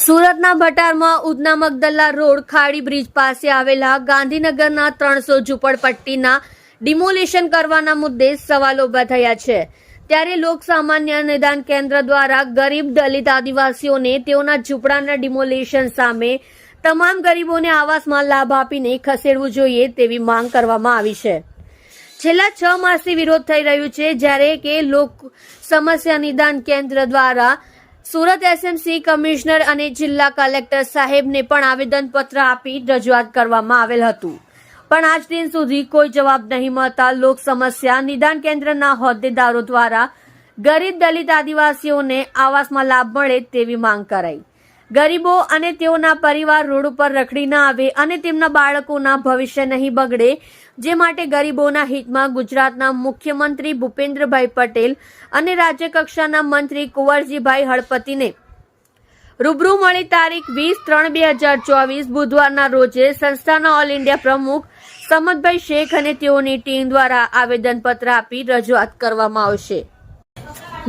સુરતના ભટારમાં ઉધના મગદલ્લા રોડ ખાડી બ્રિજ પાસે આવેલા ગાંધીનગરના ત્રણસો ઝૂંપડપટ્ટીના ડિમોલિશન કરવાના મુદ્દે સવાલો ઊભા થયા છે. ત્યારે લોક સામાન્ય નિદાન કેન્દ્ર દ્વારા ગરીબ દલિત આદિવાસીઓને તેઓના ઝૂંપડાના ડિમોલિશન સામે તમામ ગરીબોને આવાસમાં લાભ આપીને ખસેડવું જોઈએ તેવી માંગ કરવામાં આવી છે. છેલ્લા છ માસથી વિરોધ થઈ રહ્યું છે જ્યારે કે લોક સમસ્યા નિદાન કેન્દ્ર દ્વારા સુરત એસએમસી કમિશનર અને જિલ્લા કલેક્ટર સાહેબને પણ આવેદનપત્ર આપી રજૂઆત કરવામાં આવેલ હતું. પણ આજ દિન સુધી કોઈ જવાબ નહીં મળતા લોક સમસ્યા નિદાન કેન્દ્રના હોદ્દેદારો દ્વારા ગરીબ દલિત આદિવાસીઓને આવાસમાં લાભ મળે તેવી માંગ કરાઈ. ગરીબો અને તેઓના પરિવાર રોડ ઉપર રખડી ના આવે અને તેમના બાળકોના ભવિષ્ય નહીં બગડે, જે માટે ગરીબોના હિતમાં ગુજરાતના મુખ્યમંત્રી ભૂપેન્દ્રભાઈ પટેલ અને રાજ્યકક્ષાના મંત્રી કુંવરજીભાઈ હળપતિને રૂબરૂ મળી તારીખ વીસ ત્રણ બે હજાર ચોવીસ બુધવારના રોજે સંસ્થાના ઓલ ઇન્ડિયા પ્રમુખ સમદભાઈ શેખ અને તેઓની ટીમ દ્વારા આવેદનપત્ર આપી રજૂઆત કરવામાં આવશે.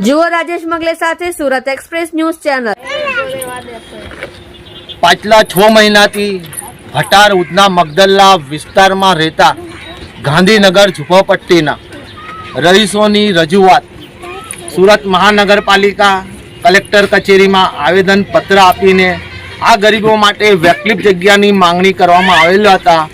જુઓ રાજેશ મગલે સાથે સુરત એક્સપ્રેસ ન્યૂઝ ચેનલ. પાછલા છ મહિનાથી હટાર ઉધના મગદલ્લા વિસ્તારમાં રહેતા ગાંધીનગર ઝુંપડપટ્ટીના રહીશોની રજૂઆત. સુરત મહાનગરપાલિકા કલેક્ટર કચેરીમાં આવેદનપત્ર આપીને આ ગરીબો માટે વૈકલ્પિક જગ્યાની માંગણી કરવામાં આવેલ હતા.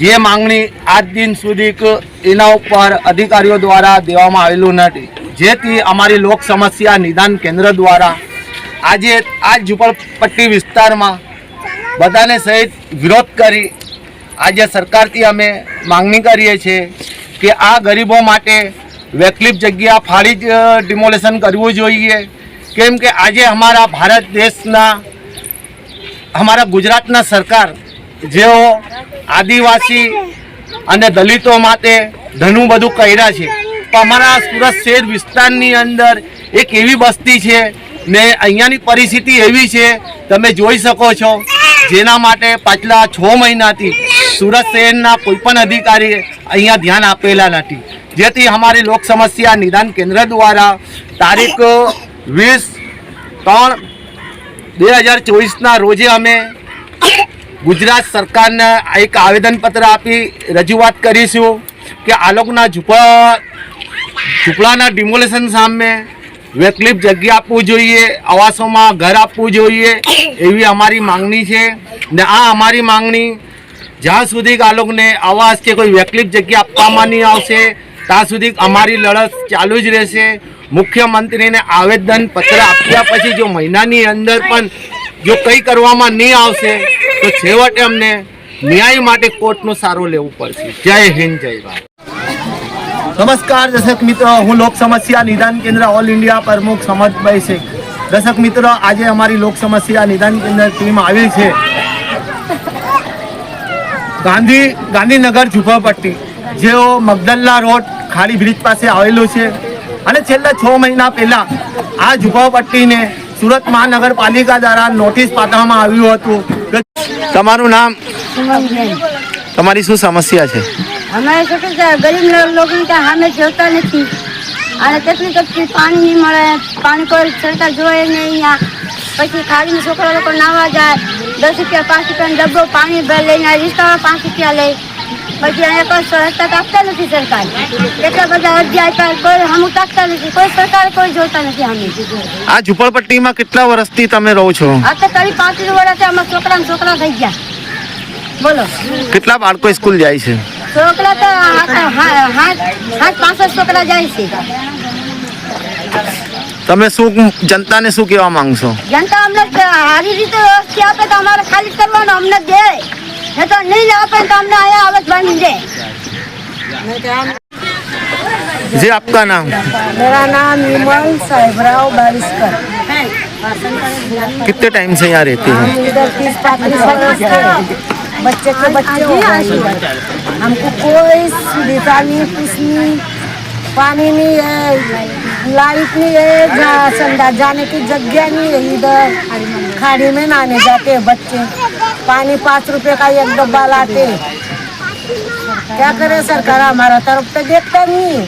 જે માંગણી આજ દિન સુધી એના ઉપર અધિકારીઓ દ્વારા દેવામાં આવેલું નથી. જેથી અમારી લોક સમસ્યા નિદાન કેન્દ્ર દ્વારા આજે આ ઝુંપડપટ્ટી વિસ્તારમાં બધાને સહિત વિરોધ કરી આજે સરકારથી અમે માંગણી કરીએ છીએ કે આ ગરીબો માટે વૈકલ્પિક જગ્યા ફાળી જ ડિમોલેશન કરવું જોઈએ. કેમ કે આજે અમારા ભારત દેશના, અમારા ગુજરાતના સરકાર જેઓ આદિવાસી અને દલિતો માટે ઘણું બધું કર્યા છે. પણ અમારા સુરત શહેર વિસ્તારની અંદર એક એવી બસ્તી છે ને અહીંયાની પરિસ્થિતિ એવી છે, તમે જોઈ શકો છો, જેના માટે પાછલા છ મહિનાથી સુરત શહેરના કોઈપણ અધિકારીએ અહીંયા ધ્યાન આપેલા નથી. જેથી અમારી લોક સમસ્યા નિદાન કેન્દ્ર દ્વારા તારીખ વીસ ત્રણ બે હજાર ચોવીસના રોજે અમે ગુજરાત સરકારને એક આવેદનપત્ર આપી રજૂઆત કરીશું કે આ લોકોના ઝૂંપડા ઝૂંપડાના ડિમોલેશન સામે વૈકલ્પિક જગ્યા આપવું જોઈએ, આવાસોમાં ઘર આપવું જોઈએ, એવી અમારી માંગણી છે. ને આ અમારી માંગણી, જ્યાં સુધી આ લોકોને આવાસ કે કોઈ વૈકલ્પિક જગ્યા આપવામાં નહીં આવશે, ત્યાં સુધી અમારી લડત ચાલુ જ રહેશે. મુખ્યમંત્રીને આવેદન પત્ર આપ્યા પછી જો મહિનાની અંદર પણ જો કંઈ કરવામાં નહીં આવશે, તો છેવટે અમને ન્યાય માટે કોર્ટનો સારો લેવું પડશે. જય હિન્દ, જય ભારત. નમસ્કાર, દર્શક મિત્રો. હું લોક સમસ્યા નિદાન કેન્દ્ર ઓલ ઇન્ડિયા પ્રમુખ સમજભાઈ શેખ. દર્શક મિત્રો, આજે અમારી લોક સમસ્યા નિદાન કેન્દ્ર ટીમ આવી છે. ગાંધી, ગાંધીનગર ઝુંપડપટ્ટી, જેઓ મગદલ્લા રોડ ખાડી બ્રિજ પાસે આવેલું છે. અને છેલ્લા છ મહિના પહેલાં આ ઝુંપડપટ્ટીને સુરત મહાનગરપાલિકા દ્વારા નોટિસ પાઠવવામાં આવ્યું હતું. તમારું નામ? તમારી શું સમસ્યા છે? અમારે શું કે ગરીબ લોકો સામે જોતા નથી. અને કેટલી કેટલી પાણી નહીં મળે પાણી કોઈ સરકાર જોવે નહીં અહીંયા. પછી ખાડીમાં છોકરા લોકો નાવા જાય દસ રૂપિયા પાંચ રૂપિયાનો ડબ્બો પાણી ભર લઈને રિક્ષામાં પાંચ રૂપિયા લે. પછી અહીંયા કોઈ સહજતા કાપતા નથી સરકાર. કેટલા બધા અરજી આપ્યા કોઈ હમ કાપતા નથી કોઈ સરકાર કોઈ જોતા નથી અમે આ ઝુંપડપટ્ટીમાં કેટલા વર્ષથી તમે રહો છો? અત્યારે તારી પાંત્રીસ વર્ષથી અમારા છોકરા છોકરા થઈ ગયા. બોલો. કેટલા બાળકો સ્કૂલ જાય છે? છોકરા તો હાથ હાથ હાથ પાંસઠ છોકરા જાય છે તમે શું જનતાને શું કહેવા માંગશો જનતા અમને સારી રીતે વ્યવસ્થિત આપે તો અમારે ખાલી કરવાનું અમને દે નહીં તો નહીં આપે તો અમને અહીંયા આવત બાંધી દે जी आपका नाम मेरा नाम विमल साहेबराव बारिशकर कितने टाइम से यहाँ रहते हैं इधर तीस पैंतीस वर्ष से बच्चे के बच्चे हो गए इधर। हमको कोई सुविधा नहीं कुछ नहीं पानी नहीं है लाइट नहीं है जहाँ संदा जाने की जगह नहीं है इधर खाड़ी में नहाने जाते हैं बच्चे पानी पाँच रुपए का एक डब्बा लाते हैं। क्या करे सरकार हमारा तरफ तो देखता नहीं